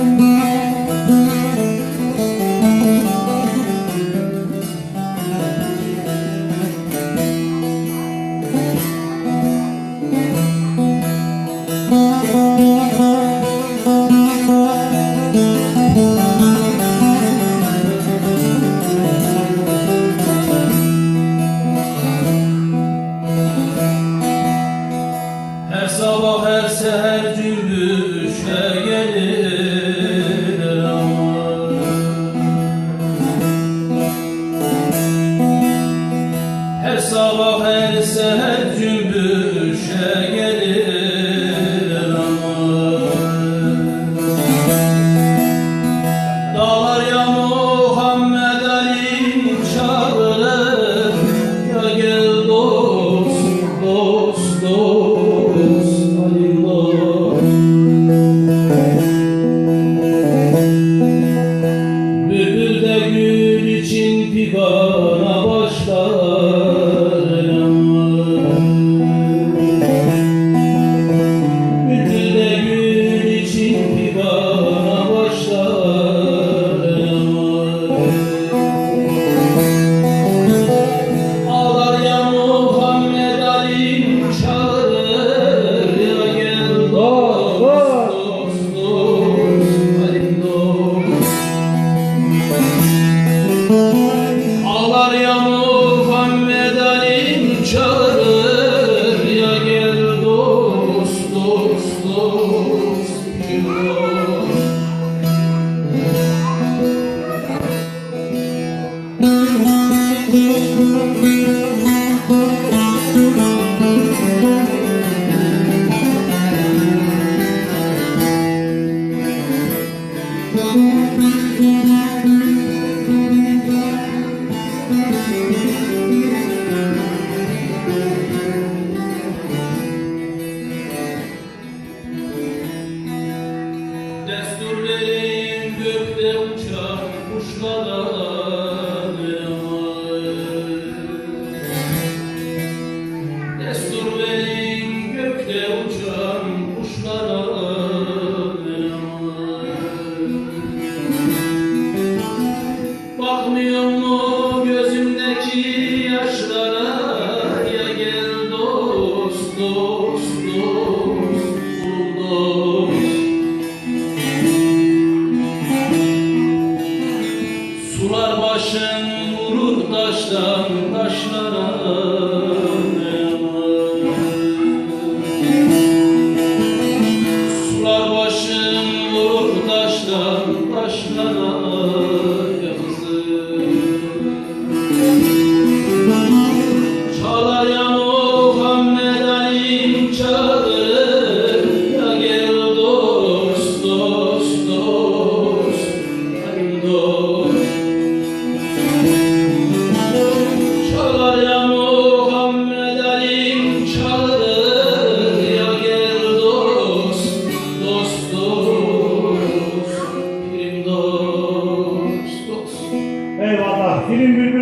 Her sabah her seher cümbüşe gelir Her Ağlar ya Muhammed Ali çağırır. Ya gel dost dost dost gül dost Destur verin gökte uçan kuşlara Destur verin gökte uçan kuşlara Bakmıyor mu Başın vurur taştan taşlara Sular başın vurur taştan taşlara Muhammad.